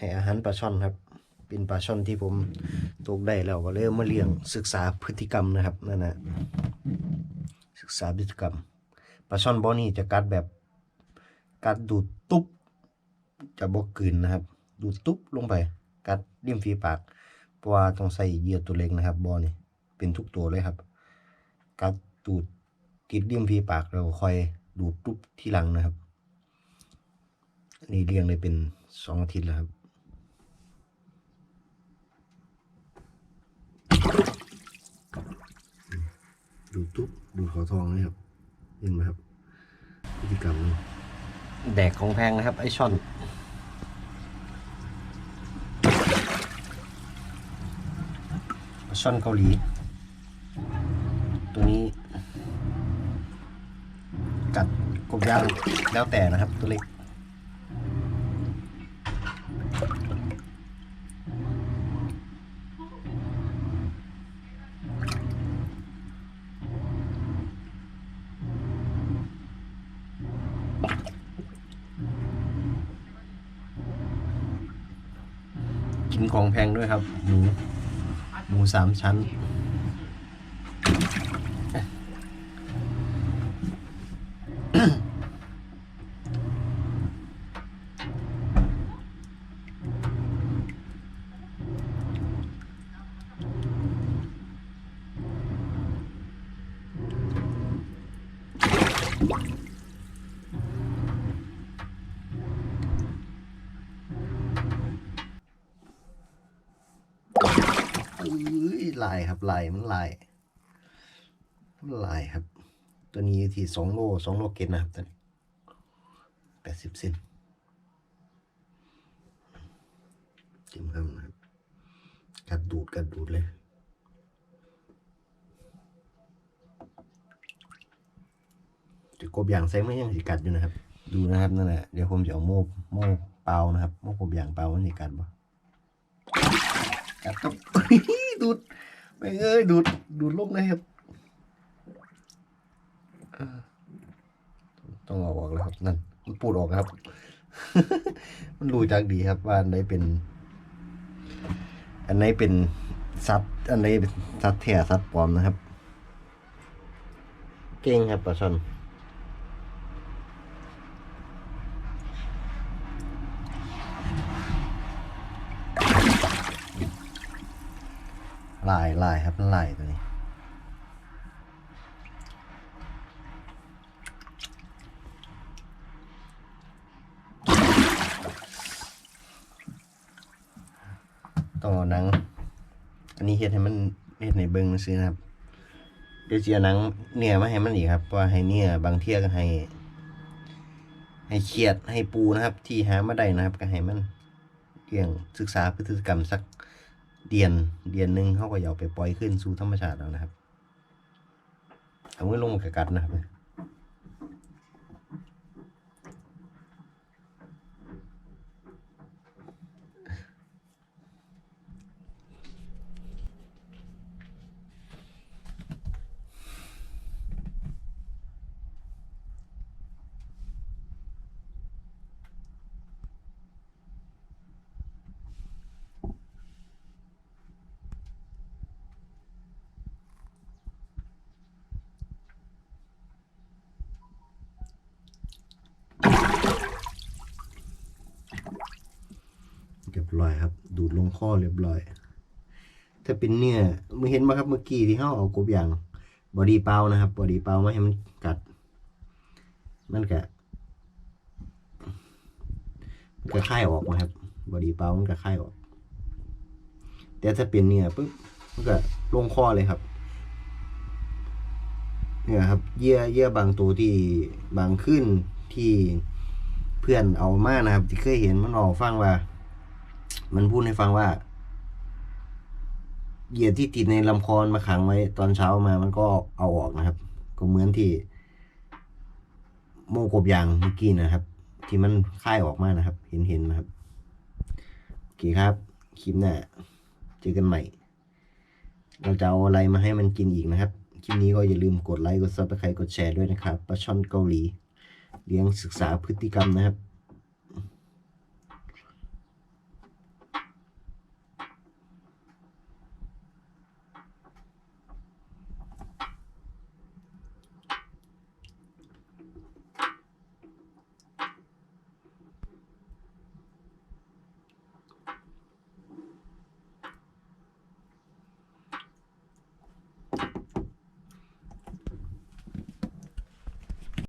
ให้อาหารปลาช่อนครับ เป็นปลาช่อนที่ผมตกได้แล้วก็เลยเอามาเลี้ยงศึกษาพฤติกรรมนะครับนั่นนะศึกษาพฤติกรรมปลาช่อนบอนี่จะกัดแบบกัดดูดตุ๊บจะบกกลืนนะครับ ดูดตุ๊บลงไป กัดริมฝีปากเพราะว่าต้องใส่เหยื่อตัวเล็กนะครับบอนี่เป็นทุกตัวเลยครับ กัดดูดติดริมฝีปากแล้วค่อยดูดตุ๊บที่หลังนะครับนนี้เลี้ยงได้เป็นสองอาทิตย์แล้วครับ ดูตุ๊บดูขอทองนะครับเห็นไหมครับพฤติกรรมนี่แดกของแพงนะครับ ไอช่อน ช่อนเกาหลี ตัวนี้ กัดกบยางแล้วแต่นะครับตัวเล็ก กินของแพงด้วยครับ หมูหมูสามชั้น ยลายครับลายมันลายมันลายครับ ตัวนี้ที่สองโลสองโลเกตนะครับตัวนี้แปดสิบเซนจิ้มคำนะครับกัดดูดกัดดูดเลยจะกบอย่างใส่ไม่ยังสิกัดอยู่นะครับ ดูนะครับนั่นแหละเดี๋ยวผมจะเอาโม่โม่เปล่านะครับโม่กบอย่างเปล่ามันสิกัดบ่ กัดครับดูดไม่งเอ้ยดูดดูดลงนะครับเออต้องเอาออกแล้วครับนั่นมันปูดออกครับ มันรู้จักดีครับว่าอันไหนเป็น อันไหนเป็นซัดอันไหนเป็นซัดแท้ซัดปลอมนะครับ เก่งครับปลาช่อน ลายลายครับลายตัวนี้ต้อหนัง อันนี้เฮ็ดให้มันเฮ็ดในเบิ้งซื้อนะครับ เดี๋ยวจะเอาหนังเนื้อมาให้มันอีกครับเพราะว่าให้เนื้อบางเที่ยก็ให้ ให้เขียดให้ปูนะครับ ที่หามาได้นะครับ ก็ให้มันเรื่องศึกษาพฤติกรรมสัก เดือนเดือนหนึ่งเขาก็อยากไปปล่อยขึ้นสู่ธรรมชาติแล้วนะครับเอามือลงกับกัดนะครับ อยครับ ดูดลงข้อเรียบร้อย ถ้าเป็นเนื้อมือเห็นไหมครับเมื่อกี้ที่เขาเอากบอย่างบอดี้เปล่านะครับบอดี้เปล่าไม่ให้มันกัด มันกะมันก็ค่ายออกนะครับบอดี้เปล่ามันก็ค่ายออก แต่ถ้าเป็นเนื้อปุ๊บมันก็ลงข้อเลยครับเนี่ยครับเยื่อเยื่อบางตัวที่บางขึ้นที่เพื่อนเอามานะครับ ที่เคยเห็นมันออกฟังว่า มันพูดให้ฟังว่า เหยียดที่ติดในลำคอมาขังไว้ตอนเช้ามามันก็เอาออกนะครับ ก็เหมือนที่ โมกบยางเมื่อกี้นะครับ ที่มันค่ายออกมานะครับ เห็นเห็นนะครับโอเคครับคลิปหน้าเจอกันใหม่ เราจะเอาอะไรมาให้มันกินอีกนะครับคลิปนี้ก็อย่าลืมกดไลค์กดซับสไครต์กดแชร์ด้วยนะครับปลาช่อนเกาหลี เลี้ยงศึกษาพฤติกรรมนะครับ